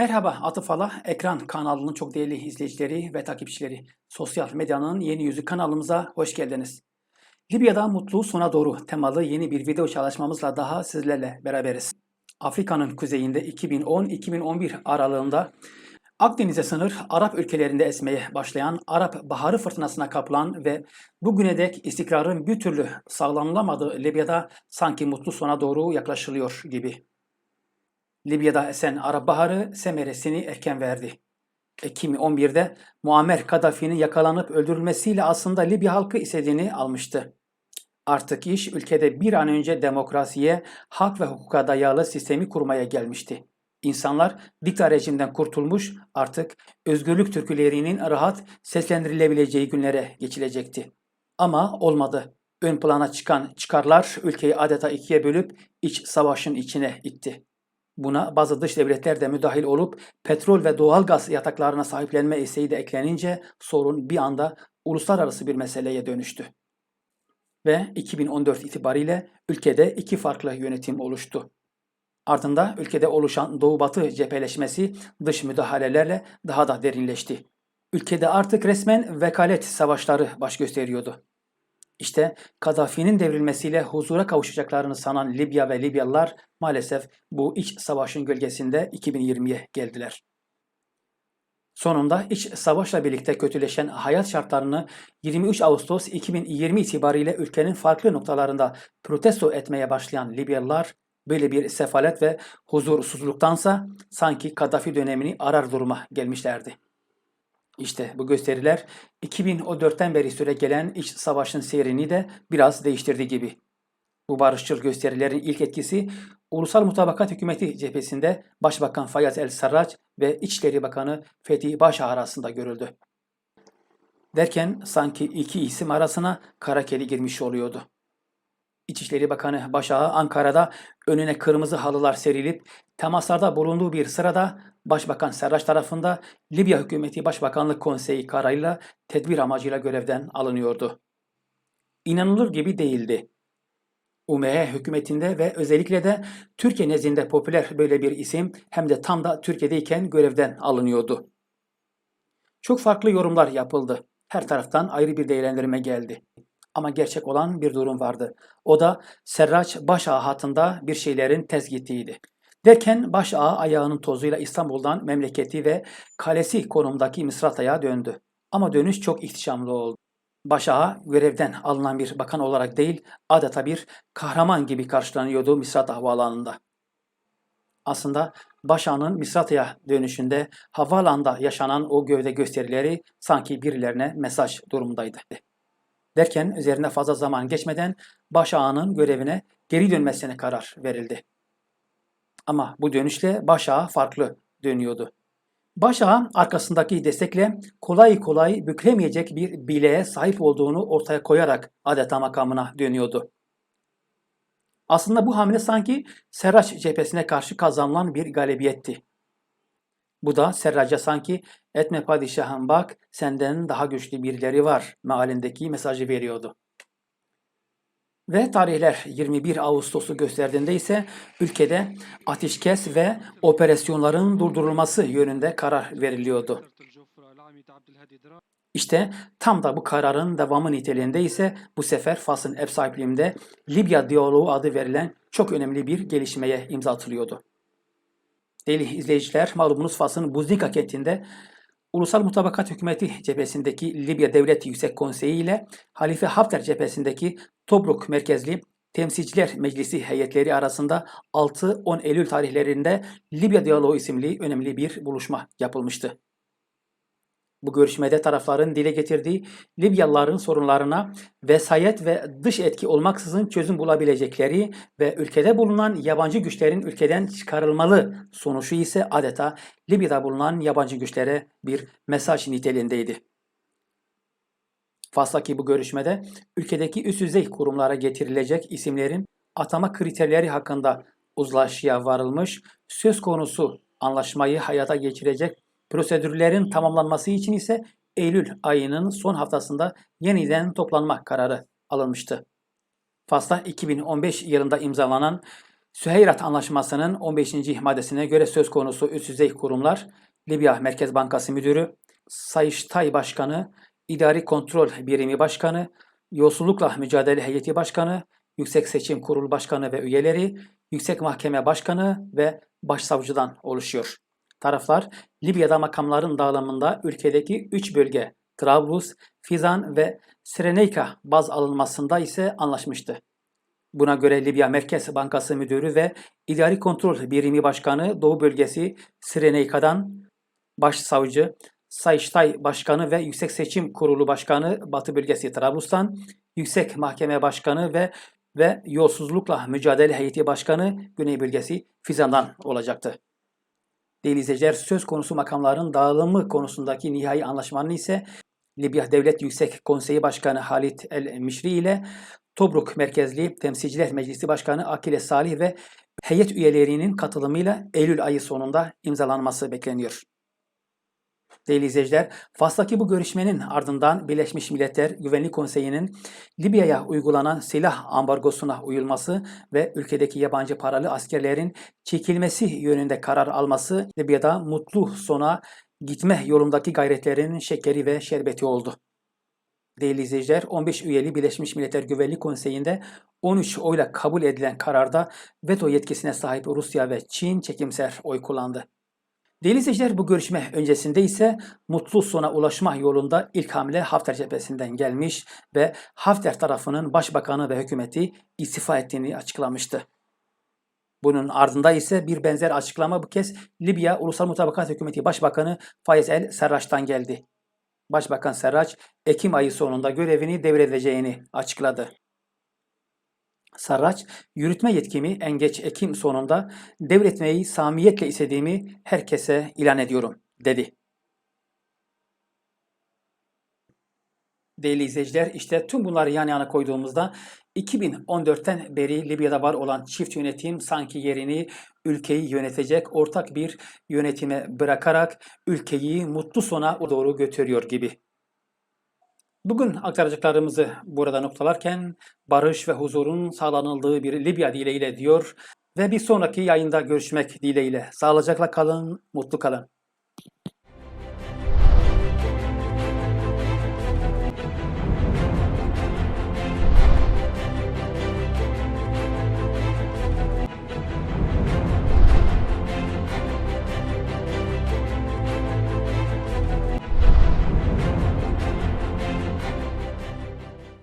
Merhaba Atıf Ala, Ekran kanalının çok değerli izleyicileri ve takipçileri. Sosyal medyanın yeni yüzü kanalımıza hoş geldiniz. Libya'da mutlu sona doğru temalı yeni bir video çalışmamızla daha sizlerle beraberiz. Afrika'nın kuzeyinde 2010-2011 aralığında Akdeniz'e sınır Arap ülkelerinde esmeye başlayan Arap Baharı fırtınasına kapılan ve bugüne dek istikrarın bir türlü sağlanılamadığı Libya'da sanki mutlu sona doğru yaklaşılıyor gibi. Libya'da esen Arap Baharı semeresini erken verdi. Ekim 11'de Muammer Kaddafi'nin yakalanıp öldürülmesiyle aslında Libya halkı istediğini almıştı. Artık iş ülkede bir an önce demokrasiye, hak ve hukuka dayalı sistemi kurmaya gelmişti. İnsanlar dikta rejimden kurtulmuş, artık özgürlük türkülerinin rahat seslendirilebileceği günlere geçilecekti. Ama olmadı. Ön plana çıkan çıkarlar ülkeyi adeta ikiye bölüp iç savaşın içine itti. Buna bazı dış devletler de müdahil olup petrol ve doğal gaz yataklarına sahiplenme isteği de eklenince sorun bir anda uluslararası bir meseleye dönüştü. Ve 2014 itibariyle ülkede iki farklı yönetim oluştu. Ardında ülkede oluşan Doğu-Batı cepheleşmesi dış müdahalelerle daha da derinleşti. Ülkede artık resmen vekalet savaşları baş gösteriyordu. İşte Kaddafi'nin devrilmesiyle huzura kavuşacaklarını sanan Libya ve Libyalılar maalesef bu iç savaşın gölgesinde 2020'ye geldiler. Sonunda iç savaşla birlikte kötüleşen hayat şartlarını 23 Ağustos 2020 itibariyle ülkenin farklı noktalarında protesto etmeye başlayan Libyalılar böyle bir sefalet ve huzursuzluktansa sanki Kaddafi dönemini arar duruma gelmişlerdi. İşte bu gösteriler 2014'ten beri süre gelen iç savaşın seyrini de biraz değiştirdi gibi. Bu barışçıl gösterilerin ilk etkisi Ulusal Mutabakat Hükümeti cephesinde Başbakan Fayyaz El Sarraç ve İçişleri Bakanı Fethi Başa arasında görüldü. Derken sanki iki isim arasına kara kedi girmiş oluyordu. İçişleri Bakanı Başak'a Ankara'da önüne kırmızı halılar serilip temaslarda bulunduğu bir sırada Başbakan Serraç tarafında Libya Hükümeti Başbakanlık Konseyi kararıyla tedbir amacıyla görevden alınıyordu. İnanılır gibi değildi. UME hükümetinde ve özellikle de Türkiye nezdinde popüler böyle bir isim hem de tam da Türkiye'deyken görevden alınıyordu. Çok farklı yorumlar yapıldı. Her taraftan ayrı bir değerlendirme geldi. Ama gerçek olan bir durum vardı. O da Serraç Başağa hattında bir şeylerin tezgitiydi. Derken Başağa ayağının tozuyla İstanbul'dan memleketi ve kalesi konumdaki Misrata'ya döndü. Ama dönüş çok ihtişamlı oldu. Başağa görevden alınan bir bakan olarak değil, adeta bir kahraman gibi karşılanıyordu Misrata havaalanında. Aslında Başağ'ın Misrata'ya dönüşünde havaalanında yaşanan o gövde gösterileri sanki birilerine mesaj durumundaydı. Derken üzerine fazla zaman geçmeden Başağ'ın görevine geri dönmesine karar verildi. Ama bu dönüşle Başağ farklı dönüyordu. Başağ arkasındaki destekle kolay kolay bükülemeyecek bir bileğe sahip olduğunu ortaya koyarak adeta makamına dönüyordu. Aslında bu hamle sanki Serraç cephesine karşı kazanılan bir galibiyetti. Bu da Serraç'a sanki etme padişahım bak senden daha güçlü birileri var mealindeki mesajı veriyordu. Ve tarihler 21 Ağustos'u gösterdiğinde ise ülkede ateşkes ve operasyonların durdurulması yönünde karar veriliyordu. İşte tam da bu kararın devamı niteliğinde ise bu sefer Fas'ın ev sahipliğinde Libya diyaloğu adı verilen çok önemli bir gelişmeye imza atılıyordu. Değerli izleyiciler, malumunuz Fas'ın Buznika kentinde Ulusal Mutabakat Hükümeti cephesindeki Libya Devlet Yüksek Konseyi ile Halife Hafter cephesindeki Tobruk merkezli Temsilciler Meclisi heyetleri arasında 6-10 Eylül tarihlerinde Libya Diyaloğu isimli önemli bir buluşma yapılmıştı. Bu görüşmede tarafların dile getirdiği Libyalıların sorunlarına vesayet ve dış etki olmaksızın çözüm bulabilecekleri ve ülkede bulunan yabancı güçlerin ülkeden çıkarılmalı sonucu ise adeta Libya'da bulunan yabancı güçlere bir mesaj niteliğindeydi. Fas'taki bu görüşmede ülkedeki üst düzey kurumlara getirilecek isimlerin atama kriterleri hakkında uzlaşıya varılmış, söz konusu anlaşmayı hayata geçirecek Prosedürlerin tamamlanması için ise Eylül ayının son haftasında yeniden toplanma kararı alınmıştı. Fas'ta 2015 yılında imzalanan Süheyrat Anlaşması'nın 15. maddesine göre söz konusu üst düzey kurumlar, Libya Merkez Bankası Müdürü, Sayıştay Başkanı, İdari Kontrol Birimi Başkanı, Yolsuzlukla Mücadele Heyeti Başkanı, Yüksek Seçim Kurulu Başkanı ve üyeleri, Yüksek Mahkeme Başkanı ve Başsavcıdan oluşuyor. Taraflar Libya'da makamların dağılımında ülkedeki 3 bölge Trablus, Fizan ve Sereneyka baz alınmasında ise anlaşmıştı. Buna göre Libya Merkez Bankası Müdürü ve İdari Kontrol Birimi Başkanı Doğu Bölgesi Sireneyka'dan, Başsavcı Sayıştay Başkanı ve Yüksek Seçim Kurulu Başkanı Batı Bölgesi Trablus'tan, Yüksek Mahkeme Başkanı ve ve Yolsuzlukla Mücadele Heyeti Başkanı Güney Bölgesi Fizan'dan olacaktı. Değerli izleyiciler söz konusu makamların dağılımı konusundaki nihai anlaşmanın ise Libya Devlet Yüksek Konseyi Başkanı Halit El Mişri ile Tobruk merkezli Temsilciler Meclisi Başkanı Akile Salih ve heyet üyelerinin katılımıyla Eylül ayı sonunda imzalanması bekleniyor. Değerli izleyiciler, Fas'taki bu görüşmenin ardından Birleşmiş Milletler Güvenlik Konseyi'nin Libya'ya uygulanan silah ambargosuna uyulması ve ülkedeki yabancı paralı askerlerin çekilmesi yönünde karar alması Libya'da mutlu sona gitme yolundaki gayretlerin şekeri ve şerbeti oldu. Değerli izleyiciler, 15 üyeli Birleşmiş Milletler Güvenlik Konseyi'nde 13 oyla kabul edilen kararda veto yetkisine sahip Rusya ve Çin çekimser oy kullandı. Değerli izleyiciler bu görüşme öncesinde ise mutlu sona ulaşma yolunda ilk hamle Hafter cephesinden gelmiş ve Hafter tarafının başbakanı ve hükümeti istifa ettiğini açıklamıştı. Bunun ardında ise bir benzer açıklama bu kez Libya Ulusal Mutabakat Hükümeti Başbakanı Fayez El Serraç'tan geldi. Başbakan Serraç, Ekim ayı sonunda görevini devredeceğini açıkladı. Sarraç, yürütme yetkimi en geç Ekim sonunda devretmeyi samiyetle istediğimi herkese ilan ediyorum, dedi. Değerli izleyiciler, işte tüm bunları yan yana koyduğumuzda 2014'ten beri Libya'da var olan çift yönetim sanki yerini ülkeyi yönetecek ortak bir yönetime bırakarak ülkeyi mutlu sona doğru götürüyor gibi. Bugün aktaracaklarımızı burada noktalarken barış ve huzurun sağlanıldığı bir Libya dileğiyle diyor ve bir sonraki yayında görüşmek dileğiyle. Sağlıcakla kalın, mutlu kalın.